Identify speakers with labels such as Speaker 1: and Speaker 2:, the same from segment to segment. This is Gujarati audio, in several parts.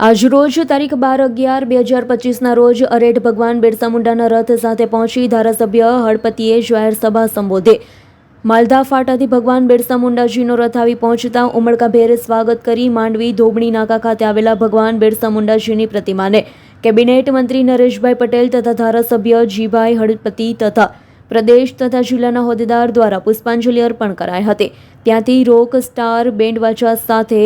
Speaker 1: આજરોજ તારીખ બાર અગિયાર બે હજાર પચીસના રોજ અરેઠ ભગવાન બિરસા મુંડાના રથ સાથે પહોંચી ધારાસભ્ય હળપતિએ જાહેર સભા સંબોધે. માલધા ફાટાથી ભગવાન બિરસા મુંડાજીનો રથ આવી પહોંચતા ઉમળકાભેર સ્વાગત કરી માંડવી ધોબણી નાકા ખાતે આવેલા ભગવાન બિરસા મુંડાજીની પ્રતિમાને. કેબિનેટ મંત્રી નરેશભાઈ પટેલ તથા ધારાસભ્ય જીભાઈ હળપતિ તથા પ્રદેશ તથા જિલ્લાના હોદ્દેદાર દ્વારા પુષ્પાંજલિ અર્પણ કરાઈ હતી. ત્યાંથી રોક સ્ટાર બેન્ડવાજા સાથે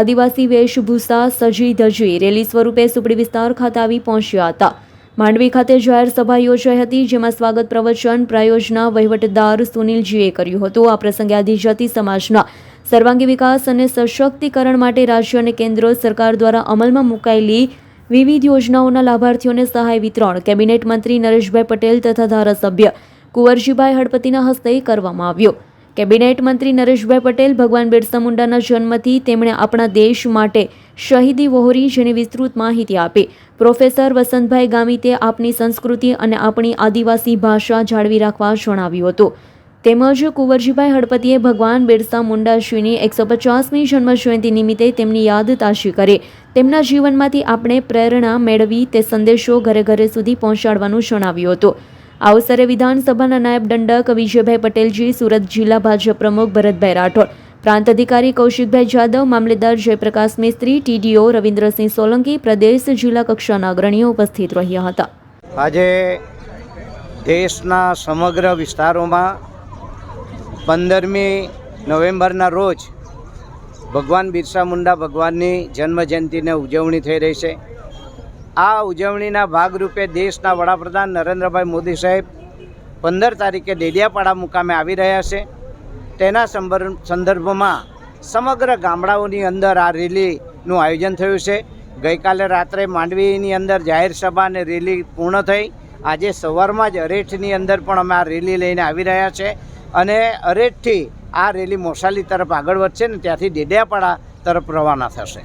Speaker 1: આદિવાસી વેશભૂષા સજી ધજી રેલી સ્વરૂપે સુપડી વિસ્તાર ખાતે આવી પહોંચ્યા હતા. માંડવી ખાતે જાહેર સભા યોજાઈ હતી, જેમાં સ્વાગત પ્રવચન પ્રાયોજના વહીવટદાર સુનિલજીએ કર્યું હતું. આ પ્રસંગે આદિજાતિ સમાજના સર્વાંગી વિકાસ અને સશક્તિકરણ માટે રાજ્ય અને કેન્દ્ર સરકાર દ્વારા અમલમાં મુકાયેલી વિવિધ યોજનાઓના લાભાર્થીઓને સહાય વિતરણ, કેબિનેટ મંત્રી નરેશભાઈ પટેલ તથા ધારાસભ્ય કુંવરજીભાઈ હળપતિના હસ્તે કરવામાં આવ્યો. કેબિનેટ મંત્રી નરેશભાઈ પટેલ, ભગવાન બિરસા મુંડાના જન્મથી તેમણે આપણા દેશ માટે શહીદી વહોરી જેની વિસ્તૃત માહિતી આપી. પ્રોફેસર વસંતભાઈ ગામિતે આપણી સંસ્કૃતિ અને આપણી આદિવાસી ભાષા જાળવી રાખવા જણાવ્યું હતું. તેમજ કુંવરજીભાઈ હળપતિએ ભગવાન બિરસા મુંડાશ્રીની એકસો પચાસમી જન્મજયંતિ નિમિત્તે તેમની યાદ તાશી કરી. તેમના જીવનમાંથી આપણે પ્રેરણા મેળવી તે સંદેશો ઘરે ઘરે સુધી પહોંચાડવાનું જણાવ્યું હતું. આ અવસરે વિધાનસભાના નાયબ દંડક વિજયભાઈ પટેલજી, સુરત જિલ્લા ભાજપ પ્રમુખ ભરતભાઈ રાઠોડ, પ્રાંત અધિકારી કૌશિકભાઈ જાદવ, મામલેદાર જયપ્રકાશ મિસ્ત્રી, ટીડીઓ રવિન્દ્રસિંહ સોલંકી, પ્રદેશ જિલ્લા કક્ષાના અગ્રણીઓ ઉપસ્થિત રહ્યા હતા.
Speaker 2: આજે દેશના સમગ્ર વિસ્તારોમાં પંદરમી નવેમ્બરના રોજ ભગવાન બિરસા મુંડા ભગવાનની જન્મજયંતિને ઉજવણી થઈ રહી છે. આ ઉજવણીના ભાગરૂપે દેશના વડાપ્રધાન નરેન્દ્રભાઈ મોદી સાહેબ પંદર તારીખે ડેડિયાપાડા મુકામે આવી રહ્યા છે. તેના સંદર્ભમાં સમગ્ર ગામડાઓની અંદર આ રેલીનું આયોજન થયું છે. ગઈકાલે રાત્રે માંડવીની અંદર જાહેર સભા અને રેલી પૂર્ણ થઈ. આજે સવારમાં જ અરેઠની અંદર પણ અમે આ રેલી લઈને આવી રહ્યા છે અને અરેઠથી આ રેલી મોસાલી તરફ આગળ વધશે ને ત્યાંથી ડેડિયાપાડા તરફ રવાના થશે.